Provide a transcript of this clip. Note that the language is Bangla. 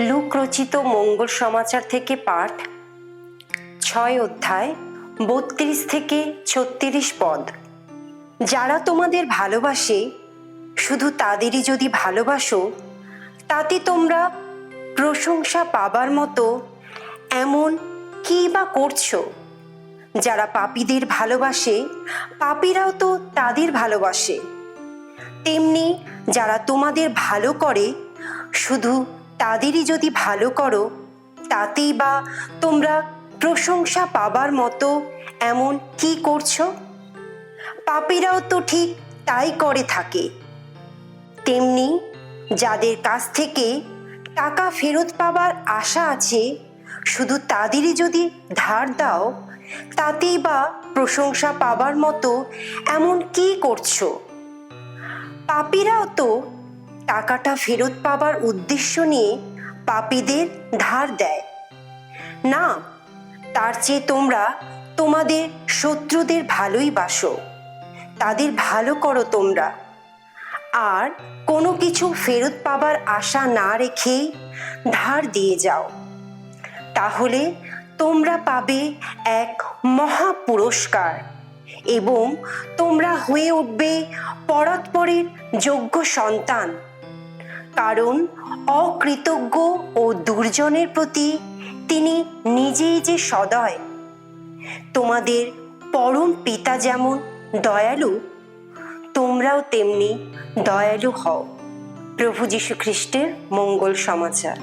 লুক রচিত মঙ্গল সমাচার থেকে পাঠ ছয় অধ্যায়, বত্রিশ থেকে ছত্রিশ পদ। যারা তোমাদের ভালোবাসে, শুধু তাদেরই যদি ভালোবাসো, তাতে তোমরা প্রশংসা পাবার মতো এমন কি বা করছ? যারা পাপীদের ভালোবাসে, পাপীরাও তো তাদের ভালোবাসে। তেমনি যারা তোমাদের ভালো করে, শুধু তাদেরই যদি ভালো করো, তাতেই বা তোমরা প্রশংসা পাবার মতো এমন কি করছ? পাপীরাও তো ঠিক তাই করে থাকে। তেমনি যাদের কাছ থেকে টাকা ফেরত পাবার আশা আছে, শুধু তাদেরই যদি ধার দাও, তাতেই বা প্রশংসা পাবার মতো এমন কি করছ? পাপীরাও তো টাকাটা ফেরত পাবার উদ্দেশ্য নিয়ে পাপীদের ধার দেয়। না, তার চেয়ে তোমরা তোমাদের শত্রুদের ভালোই বাসো, তাদের ভালো করো তোমরা। আর কোনো কিছু ফেরত পাবার আশা না রেখেই ধার দিয়ে যাও। তাহলে তোমরা পাবে এক মহা পুরস্কার এবং তোমরা হয়ে উঠবে পরৎপরের যোগ্য সন্তান। কারণ অকৃতজ্ঞ ও দুর্জনের প্রতি তিনি নিজেই যে সদয়। তোমাদের পরম পিতা যেমন দয়ালু, তোমরাও তেমনি দয়ালু হও। প্রভু যীশু খ্রিস্টের মঙ্গল সমাচার।